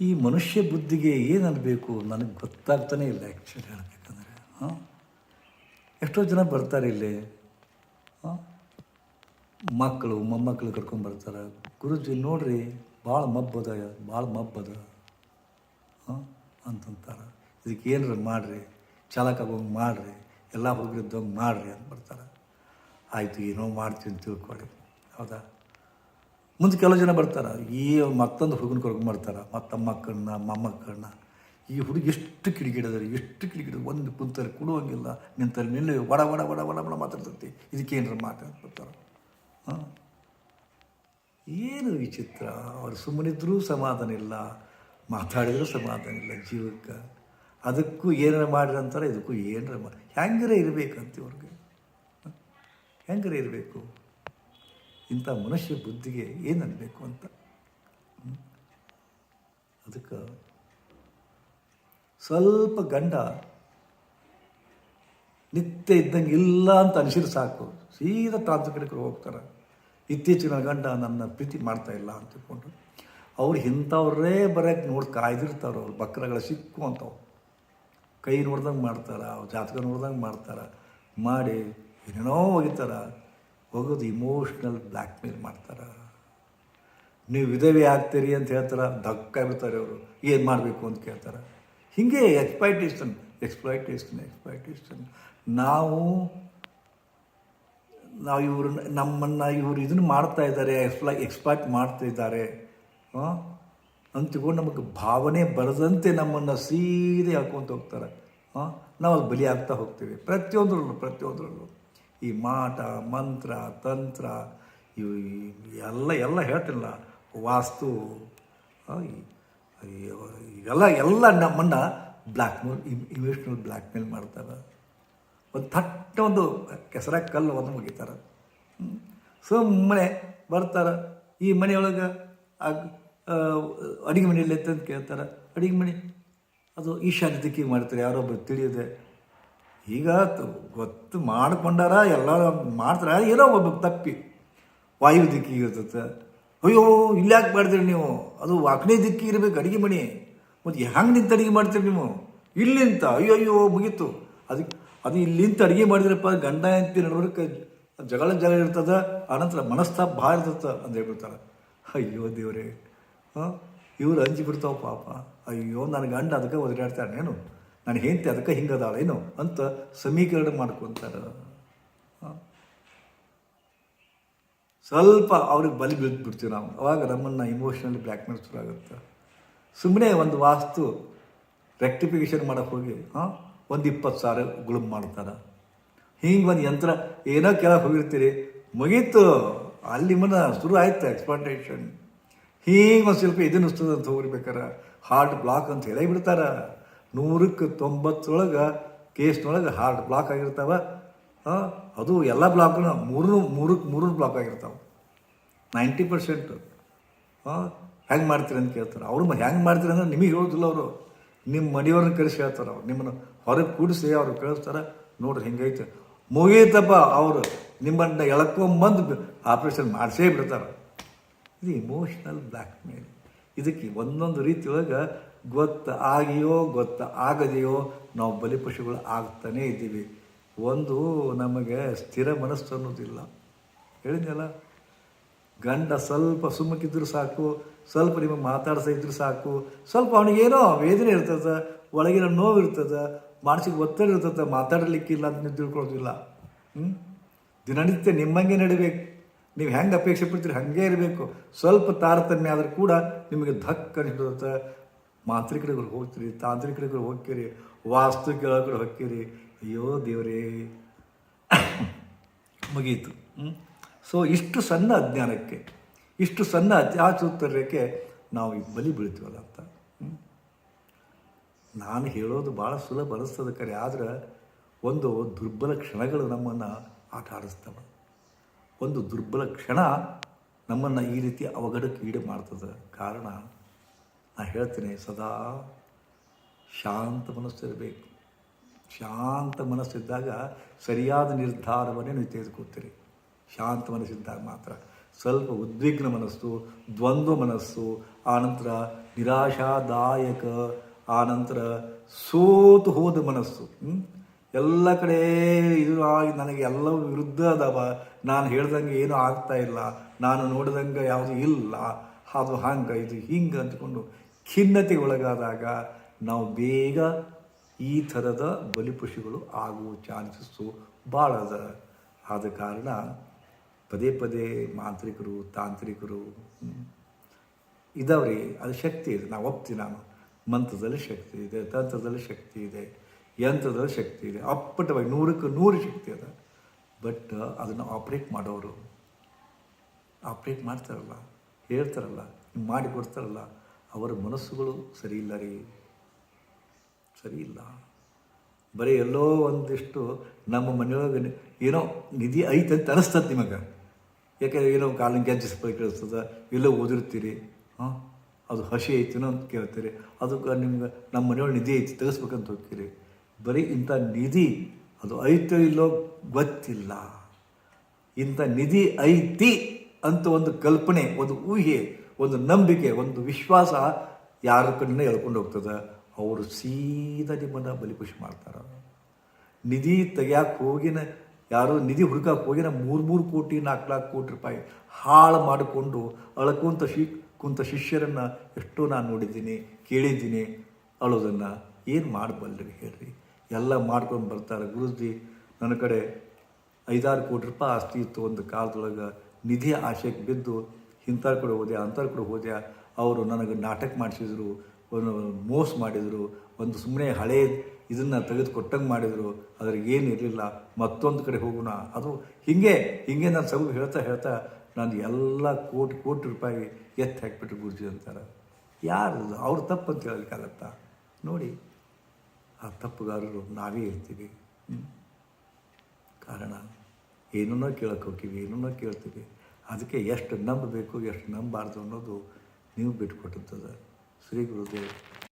ಈ ಮನುಷ್ಯ ಬುದ್ಧಿಗೆ ಏನು ಅನ್ಬೇಕು ನನಗೆ ಗೊತ್ತಾಗ್ತಾನೇ ಇಲ್ಲ ಆ್ಯಕ್ಚುಲಿ ಹೇಳಬೇಕಂದ್ರೆ. ಹಾಂ? ಎಷ್ಟೋ ಜನ ಬರ್ತಾರೆ ಇಲ್ಲಿ. ಮಕ್ಕಳು, ಮೊಮ್ಮಕ್ಕಳು ಕರ್ಕೊಂಡು ಬರ್ತಾರೆ. ಗುರುಜಿ ನೋಡ್ರಿ ಭಾಳ ಮಬ್ಬದ ಭಾಳ ಮಬ್ಬದ. ಅಂತಂತಾರೆ. ಇದಕ್ಕೆ ಏನಾರ ಮಾಡಿರಿ, ಚಾಲಕ ಹೋಗಿ ಮಾಡಿರಿ, ಎಲ್ಲ ಹೋಗಿ ಮಾಡಿರಿ ಅಂತ ಬರ್ತಾರೆ. ಆಯಿತು, ಏನೋ ಮಾಡ್ತೀನಿ ತಿಳ್ಕೊಳ್ಳಿ ಹೌದಾ? ಮುಂದೆ ಕೆಲವು ಜನ ಬರ್ತಾರೆ. ಈ ಮತ್ತೊಂದು ಹುಡುಗನ ಕರ್ಕೊಂಡು ಬರ್ತಾರೆ. ಮತ್ತಮ್ಮ ಮಕ್ಕಳನ್ನ, ಮೊಮ್ಮಕ್ಕಳನ್ನ. ಈ ಹುಡುಗಿ ಎಷ್ಟು ಕಿಡಿಗಿಡದ್ರಿ ಎಷ್ಟು ಕಿಡಿಗಿಡ ಒಂದು ಕುಂತಾರೆ ಕೊಡುವಂಗಿಲ್ಲ ನಿಂತರೆ ನಿಲ್ಲ ಒಡ ಒಡ ಒಡ ಒಡ ಒಡ ಮಾತಾಡ್ತೈತಿ. ಇದಕ್ಕೆ ಏನಾರ ಮಾತಾಡ್ತಾರೆ ಹಾಂ? ಏನು ವಿಚಿತ್ರ. ಅವ್ರು ಸುಮ್ಮನಿದ್ರೂ ಸಮಾಧಾನ ಇಲ್ಲ. ಮಾತಾಡಿದ್ರೂ ಸಮಾಧಾನ ಇಲ್ಲ ಜೀವಕ್ಕೆ. ಅದಕ್ಕೂ ಏನಾರ ಮಾಡಿರಿ ಅಂತಾರೆ, ಇದಕ್ಕೂ ಏನಾರ ಮಾಡಿ ಹೆಂಗಾರ ಇರಬೇಕಂತ ಇವ್ರಿಗೆ. ಹೆಂಗಾರ ಇರಬೇಕು? ಇಂಥ ಮನುಷ್ಯ ಬುದ್ಧಿಗೆ ಏನು ಅನ್ನಬೇಕು ಅಂತ ಅದಕ್ಕೆ ಸ್ವಲ್ಪ ಗಂಡ ನಿತ್ಯ ಇದ್ದಂಗೆ ಇಲ್ಲ ಅಂತ ಅನಿಸಿದ್ರೆ ಸಾಕು. ಸೀದಾ ತಾಂತ್ರಿಕರಿಗೆ ಹೋಗ್ತಾರೆ. ಇತ್ತೀಚಿನ ಗಂಡ ನನ್ನ ಪ್ರೀತಿ ಮಾಡ್ತಾ ಇಲ್ಲ ಅಂತ ತಿಳ್ಕೊಂಡು ಅವ್ರು ಇಂಥವ್ರೇ ಬರೋಕ್ಕೆ ನೋಡಿ ಕಾಯ್ದಿರ್ತಾರೆ ಅವ್ರು ಬಕ್ರಗಳ ಸಿಕ್ಕು ಅಂತವು ಕೈ ನೋಡ್ದಂಗೆ ಮಾಡ್ತಾರೆ ಅವ್ರು ಜಾತಕ ನೋಡ್ದಂಗೆ ಮಾಡ್ತಾರೆ, ಮಾಡಿ ಏನೇನೋ ಒಗಿತಾರೆ. ಹೋಗೋದು ಇಮೋಷ್ನಲ್ ಬ್ಲ್ಯಾಕ್ ಮೇಲ್ ಮಾಡ್ತಾರೆ. ನೀವು ವಿಧವೆ ಆಗ್ತೀರಿ ಅಂತ ಹೇಳ್ತಾರೆ ಬಿಡ್ತಾರೆ ಅವರು, ಏನು ಮಾಡಬೇಕು ಅಂತ ಕೇಳ್ತಾರೆ. ಹೀಗೆ ಎಕ್ಸ್ಪ್ಲೈಟೇಷನ್ ಎಕ್ಸ್ಪ್ಲೈಟೇಷನ್ ಎಕ್ಸ್ಪ್ಲೈಟೇಷನ್ ನಾವು ನಾವು ಇವರು, ನಮ್ಮನ್ನು ಇವರು ಇದನ್ನು ಮಾಡ್ತಾ ಇದ್ದಾರೆ ಎಕ್ಸ್ಪ್ಲೈ ಎಕ್ಸ್ಪ್ಲಾಯ್ಟ್ ಮಾಡ್ತಾ ಇದ್ದಾರೆ, ಹಾಂ? ತಿಳ್ಕೊಂಡು ನಮಗೆ ಭಾವನೆ ಬರದಂತೆ ನಮ್ಮನ್ನು ಸೀದೆ ಹಾಕ್ಕೊಂತ ಹೋಗ್ತಾರೆ ನಾವು ಅದು ಬಲಿ ಆಗ್ತಾ ಹೋಗ್ತೀವಿ. ಪ್ರತಿಯೊಂದರಲ್ಲೂ ಪ್ರತಿಯೊಂದರಲ್ಲೂ. ಈ ಮಾಟ, ಮಂತ್ರ, ತಂತ್ರ, ಇವು ಎಲ್ಲ ಎಲ್ಲ ಹೇಳ್ತಿಲ್ಲ ವಾಸ್ತು ಇವೆಲ್ಲ, ಎಲ್ಲ ನಮ್ಮನ್ನು blackmail emotional blackmail ಮಾಡ್ತಾರೆ. ಒಂದು ಥಟ್ಟ ಒಂದು ಕೆಸರ ಕಲ್ಲು ಒಂದು ಮುಗಿತಾರೆ. ಸುಮ್ಮನೆ ಬರ್ತಾರೆ. ಈ ಮನೆಯೊಳಗೆ ಅಡುಗೆ ಮನೆಯಲ್ಲಿ ಅಂತ ಕೇಳ್ತಾರೆ. ಅಡುಗೆ ಮನೆ, ಅದು ಈಶಾನ್ಯ ದಿಕ್ಕಿಗೆ ಮಾಡ್ತಾರೆ ಯಾರೊಬ್ಬರು ತಿಳಿಯದೆ ಈಗ ಗೊತ್ತು ಮಾಡ್ಕೊಂಡಾರ ಎಲ್ಲ ಮಾಡ್ತಾರೆ, ಏನೋ ಒಬ್ಬ ತಪ್ಪಿ. ವಾಯು ದಿಕ್ಕಿಗೆ ಇರ್ತದೆ. ಅಯ್ಯೋ, ಇಲ್ಲಿ ಯಾಕೆ ಮಾಡ್ತೀರಿ ನೀವು? ಅದು ವಾಕಣೆ ದಿಕ್ಕಿ ಇರಬೇಕು, ಅಡುಗೆ ಮಣಿ ಮತ್ತು ಹೆಂಗೆ ನಿಂತ ಅಡುಗೆ ಮಾಡ್ತೀರಿ ನೀವು? ಇಲ್ಲಿಂತ. ಅಯ್ಯೋ ಅಯ್ಯೋ, ಮುಗೀತು. ಅದಕ್ಕೆ ಅದು ಇಲ್ಲಿಂತ ಅಡುಗೆ ಮಾಡಿದ್ರಪ್ಪ, ಗಂಡ, ಹೆಂಡತಿ ನಡುವರ್ಕ ಜಗಳ ಜಗಳ ಇರ್ತದ. ಆನಂತರ ಮನಸ್ತಾಪ ಭಾಳ ಇರ್ತದೆ ಅಂತ ಹೇಳ್ಬಿಡ್ತಾರೆ. ಅಯ್ಯೋ ದೇವರೇ. ಹಾಂ? ಇವ್ರು ಅಂಜಿ ಬಿಡ್ತಾವ ಪಾಪ. ಅಯ್ಯೋ ನನ್ನ ಗಂಡ ಅದಕ್ಕೆ ಒದರಾಡ್ತಾನೇನು ನಾನು ಹೆಂಡತಿ, ಅದಕ್ಕೆ ಹಿಂಗದಾಳೇನು ಅಂತ ಸಮೀಕರಣ ಮಾಡ್ಕೊತಾರೆ. ಸ್ವಲ್ಪ ಅವ್ರಿಗೆ ಬಲಿ ಬಿಡ್ತೀವಿ ನಾವು. ಅವಾಗ ನಮ್ಮನ್ನು ಇಮೋಷ್ನಲಿ ಬ್ಲ್ಯಾಕ್ಮೇಲ್ ಶುರು ಆಗುತ್ತೆ. ಸುಮ್ಮನೆ ಒಂದು ವಾಸ್ತು ರೆಕ್ಟಿಫಿಕೇಷನ್ ಮಾಡೋಕ್ಕೆ ಹೋಗಿ, ಹಾಂ, ಒಂದು ಇಪ್ಪತ್ತು ಸಾವಿರ ಗುಳುಮ್ ಮಾಡ್ತಾರೆ. ಹಿಂಗೆ ಒಂದು ಯಂತ್ರ ಏನೋ ಕೆಳಗೆ ಹೋಗಿರ್ತೀರಿ, ಮುಗೀತು. ಅಲ್ಲಿ ಮನ ಶುರು ಆಯಿತು ಎಕ್ಸ್ಪಾಂಡೇಷನ್ ಹಿಂಗೆ ಒಂದು ಸ್ವಲ್ಪ ಇದನ್ನು ಅಂತ ಹೋಗಿರ್ಬೇಕಾರೆ ಹಾರ್ಟ್ ಬ್ಲಾಕ್ ಅಂತ ಹೇಳೇ ಬಿಡ್ತಾರೆ. ನೂರಕ್ಕೆ ತೊಂಬತ್ತೊಳಗೆ ಕೇಸ್ನೊಳಗೆ ಹಾರ್ಟ್ ಬ್ಲಾಕ್ ಆಗಿರ್ತಾವೆ. ಅದು ಎಲ್ಲ ಬ್ಲಾಕ್ನ ಮೂರು ಮೂರಕ್ಕೆ ಮೂರು ಬ್ಲಾಕ್ ಆಗಿರ್ತಾವೆ. Ninety percent. ಹೆಂಗೆ ಮಾಡ್ತೀರಿ ಅಂತ ಕೇಳ್ತಾರೆ. ಅವ್ರು ಹೆಂಗೆ ಮಾಡ್ತೀರಿ ಅಂದ್ರೆ ನಿಮಗೆ ಹೇಳೋದಿಲ್ಲ ಅವರು. ನಿಮ್ಮ ಮನೆಯವ್ರನ್ನ ಕರೆಸಿ ಹೇಳ್ತಾರೆ ಅವ್ರು. ನಿಮ್ಮನ್ನು ಹೊರಗೆ ಕೂಡಿಸಿ ಅವ್ರು ಕಳಿಸ್ತಾರೆ. ನೋಡ್ರಿ ಹಿಂಗೈತೆ ಮುಗೀತಪ್ಪ ಅವರು. ನಿಮ್ಮನ್ನು ಎಳ್ಕೊಂಬಂದು ಆಪ್ರೇಷನ್ ಮಾಡಿಸೇ ಬಿಡ್ತಾರೆ. ಇದು ಇಮೋಷ್ನಲ್ ಬ್ಲ್ಯಾಕ್ ಮೇಲ್ ಇದಕ್ಕೆ ಒಂದೊಂದು ರೀತಿಯೊಳಗೆ ಗೊತ್ತ ಆಗಿಯೋ, ಗೊತ್ತ ಆಗದೆಯೋ ನಾವು ಬಲಿಪಶುಗಳು ಆಗ್ತಾನೇ ಇದ್ದೀವಿ. ಒಂದು ನಮಗೆ ಸ್ಥಿರ ಮನಸ್ಸು ಅನ್ನೋದಿಲ್ಲ. ಹೇಳಿದ್ನಲ್ಲ, ಗಂಡ ಸ್ವಲ್ಪ ಸುಮ್ಮಕ್ಕಿದ್ರೂ ಸಾಕು, ಸ್ವಲ್ಪ ನಿಮಗೆ ಮಾತಾಡ್ಸ ಇದ್ರು ಸಾಕು, ಸ್ವಲ್ಪ ಅವನಿಗೇನೋ ವೇದನೆ ಇರ್ತದೆ, ಒಳಗಿನ ನೋವು ಇರ್ತದೆ, ಮಾನಸಿಕ ಒತ್ತಡ ಇರ್ತದೆ ಮಾತಾಡಲಿಕ್ಕಿಲ್ಲ ಅಂತ ನೀವು ತಿಳ್ಕೊಳ್ಳೋದಿಲ್ಲ. ದಿನನಿತ್ಯ ನಿಮ್ಮಂಗೆ ನಡಿಬೇಕು. ನೀವು ಹೆಂಗೆ ಅಪೇಕ್ಷೆ ಪಡ್ತೀರಿ ಹಾಗೆ ಇರಬೇಕು. ಸ್ವಲ್ಪ ತಾರತಮ್ಯ ಆದರೂ ಕೂಡ ನಿಮಗೆ ಧಕ್ ಅನಿಸ್ತದೆ ಮಾಂತ್ರಿಕರಿಗೆ ಹೋಗ್ತೀರಿ ತಾಂತ್ರಿಕರಿಗೆ ಹೋಗ್ತೀರಿ, ವಾಸ್ತು ಕೇಳೋಕಡೆ ಹೋಗ್ತೀರಿ. ಅಯ್ಯೋ ದೇವರೇ. ಮುಗೀತು. ಸೊ ಇಷ್ಟು ಸಣ್ಣ ಅಜ್ಞಾನಕ್ಕೆ, ಇಷ್ಟು ಸಣ್ಣ ಅತ್ಯಾಚುತ್ತರ್ಯಕ್ಕೆ ನಾವು ಈ ಬಲಿ ಬೀಳ್ತೀವಲ್ಲ ಅಂತ? ನಾನು ಹೇಳೋದು ಭಾಳ ಸುಲಭ ಅನಿಸ್ತದೆ ಕರೆ ಆದ್ರೆ ಒಂದು ದುರ್ಬಲ ಕ್ಷಣಗಳು ನಮ್ಮನ್ನು ಆಟ ಆಡಿಸ್ತವೆ. ಒಂದು ದುರ್ಬಲ ಕ್ಷಣ ನಮ್ಮನ್ನು ಈ ರೀತಿ ಅವಘಡಕ್ಕೆ ಈಡು ಮಾಡ್ತದೆ. ಕಾರಣ ನಾನು ಹೇಳ್ತೀನಿ, ಸದಾ ಶಾಂತ ಮನಸ್ಸಿರಬೇಕು. ಶಾಂತ ಮನಸ್ಸಿದ್ದಾಗ ಸರಿಯಾದ ನಿರ್ಧಾರವನ್ನೇ ನೀವು ತೆಗೆದುಕೊಳ್ತೀರಿ. ಶಾಂತ ಮನಸ್ಸಿದ್ದಾಗ ಮಾತ್ರ. ಸ್ವಲ್ಪ ಉದ್ವಿಗ್ನ ಮನಸ್ಸು, ದ್ವಂದ್ವ ಮನಸ್ಸು ಆನಂತರ ನಿರಾಶಾದಾಯಕ ಆನಂತರ ಸೋತು ಹೋದ ಮನಸ್ಸು? ಎಲ್ಲ ಕಡೆ ಇದು ಆಗಿ ನನಗೆ ಎಲ್ಲವೂ ವಿರುದ್ಧ ಅದಾವ. ನಾನು ಹೇಳ್ದಂಗೆ ಏನೂ ಆಗ್ತಾ ಇಲ್ಲ. ನಾನು ನೋಡಿದಂಗೆ ಯಾವುದು ಇಲ್ಲ. ಅದು ಹಂಗೆ, ಇದು ಹಿಂಗೆ ಅಂದ್ಕೊಂಡು ಖಿನ್ನತೆಗೆ ಒಳಗಾದಾಗ ನಾವು ಬೇಗ ಈ ಥರದ ಬಲಿಪಶುಗಳು ಆಗುವ ಚಾನ್ಸಸ್ಸು ಭಾಳ ಅದ. ಆದ ಕಾರಣ ಪದೇ ಪದೇ ಮಾಂತ್ರಿಕರು, ತಾಂತ್ರಿಕರು ಇದಾವ್ರಿ, ಅದು ಶಕ್ತಿ ಇದೆ. ನಾವು ಒಪ್ತೀನಿ ನಾನು. ಮಂತ್ರದಲ್ಲಿ ಶಕ್ತಿ ಇದೆ, ತಂತ್ರದಲ್ಲಿ ಶಕ್ತಿ ಇದೆ, ಯಂತ್ರದಲ್ಲಿ ಶಕ್ತಿ ಇದೆ. ಅಪ್ಪಟವಾಗಿ ನೂರಕ್ಕೆ ನೂರು ಶಕ್ತಿ ಅದ. ಬಟ್ ಅದನ್ನು ಆಪ್ರೇಟ್ ಮಾಡೋರು ಆಪ್ರೇಟ್ ಮಾಡ್ತಾರಲ್ಲ, ಹೇಳ್ತಾರಲ್ಲ, ಮಾಡಿ ಕೊಡ್ತಾರಲ್ಲ ಅವರ ಮನಸ್ಸುಗಳು ಸರಿಯಿಲ್ಲ ರೀ ಸರಿಯಿಲ್ಲ. ಬರೀ ಎಲ್ಲೋ ಒಂದಿಷ್ಟು ನಮ್ಮ ಮನೆಯೊಳಗೆ ಏನೋ ನಿಧಿ ಐತೆ ಅಂತ ಅನಿಸ್ತದೆ ನಿಮಗೆ. ಯಾಕೆಂದರೆ ಏನೋ ಕಾಲಿನ ಗೆಜ್ಜಿಸ್ಬೇಕು ಕೇಳಿಸ್ತದೆ, ಎಲ್ಲೋ ಓದಿರ್ತೀರಿ? ಹಾಂ? ಅದು ಹಸಿ ಐತಿನೋ ಅಂತ ಕೇಳ್ತೀರಿ. ಅದಕ್ಕೆ ನಿಮ್ಗೆ ನಮ್ಮ ಮನೆಯೊಳಗೆ ನಿಧಿ ಐತಿ, ತೆಗೆಸ್ಬೇಕಂತ ಹೋಗ್ತೀರಿ. ಬರೀ ಇಂಥ ನಿಧಿ, ಅದು ಐತೋ ಇಲ್ಲೋ ಗೊತ್ತಿಲ್ಲ. ಇಂಥ ನಿಧಿ ಐತಿ. ಅಂತ ಒಂದು ಕಲ್ಪನೆ, ಒಂದು ಊಹೆ, ಒಂದು ನಂಬಿಕೆ, ಒಂದು ವಿಶ್ವಾಸ ಯಾರ ಕಣ್ಣು ಎಳ್ಕೊಂಡು ಹೋಗ್ತದೆ? ಅವರು ಸೀದಾ ನಿಮ್ಮನ್ನು ಬಲಿಪುಷಿ ಮಾಡ್ತಾರೆ. ನಿಧಿ ತೆಗಿಯಕ್ಕೆ ಹೋಗಿನ, ಯಾರೋ ನಿಧಿ ಹುಡುಕಕ್ಕೆ ಹೋಗಿನ ಮೂರು ಮೂರು ಕೋಟಿ, ನಾಲ್ಕು ನಾಲ್ಕು ಕೋಟಿ ರೂಪಾಯಿ ಹಾಳು ಮಾಡಿಕೊಂಡು ಅಳ್ಕೊಂತ ಶಿ, ಕುಂತ ಶಿಷ್ಯರನ್ನು ಎಷ್ಟೋ ನಾನು ನೋಡಿದ್ದೀನಿ, ಕೇಳಿದ್ದೀನಿ. ಅಳೋದನ್ನು ಏನು ಮಾಡಬಲ್ರಿ ಹೇಳ್ರಿ. ಎಲ್ಲ ಮಾಡ್ಕೊಂಡು ಬರ್ತಾರೆ. ಗುರುಜಿ, ನನ್ನ ಕಡೆ ಐದಾರು ಕೋಟಿ ರೂಪಾಯಿ ಆಸ್ತಿ ಇತ್ತು ಒಂದು ಕಾಲದೊಳಗೆ. ನಿಧಿ ಆಶೆಗೆ ಬಿದ್ದು ಇಂಥವ್ರ ಕಡೆ ಹೋದೆ ಅಂಥವ್ರ ಕಡೆ ಹೋದೆ, ಅವರು ನನಗೆ ನಾಟಕ ಮಾಡಿಸಿದ್ರು, ಒಂದು ಮೋಸ ಮಾಡಿದರು, ಒಂದು ಸುಮ್ಮನೆ ಹಳೆ ಇದನ್ನು ತೆಗೆದುಕೊಟ್ಟಂಗೆ ಮಾಡಿದರು, ಅದ್ರಿಗೆ ಏನು ಇರಲಿಲ್ಲ, ಮತ್ತೊಂದು ಕಡೆ ಹೋಗೋಣ. ಅದು ಹೀಗೆ, ಹಿಂಗೆ ನಾನು ಸಗು ಹೇಳ್ತಾ ಹೇಳ್ತಾ ನಾನು ಎಲ್ಲ ಕೋಟಿ ಕೋಟಿ ರೂಪಾಯಿ ಎತ್ತಿ ಹಾಕಿಬಿಟ್ರು ಗುರುಜಿ ಅಂತಾರೆ. ಯಾರು ಅವ್ರ ತಪ್ಪು ಅಂತ ಹೇಳಲಿಕ್ಕಾಗತ್ತಾ ನೋಡಿ, ಆ ತಪ್ಪುಗಾರರು ನಾವೇ ಇರ್ತೀವಿ ಕಾರಣ, ಏನನ್ನೋ ಕೇಳಕ್ಕೆ ಹೋಗ್ತೀವಿ, ಏನನ್ನೋ ಕೇಳ್ತೀವಿ. ಅದಕ್ಕೆ ಎಷ್ಟು ನಂಬಬೇಕು ಎಷ್ಟು ನಂಬಬಾರ್ದು ಅನ್ನೋದು ನೀವು ಬಿಟ್ಕೊಟ್ಟದ ಶ್ರೀ ಗುರುದೇವ್.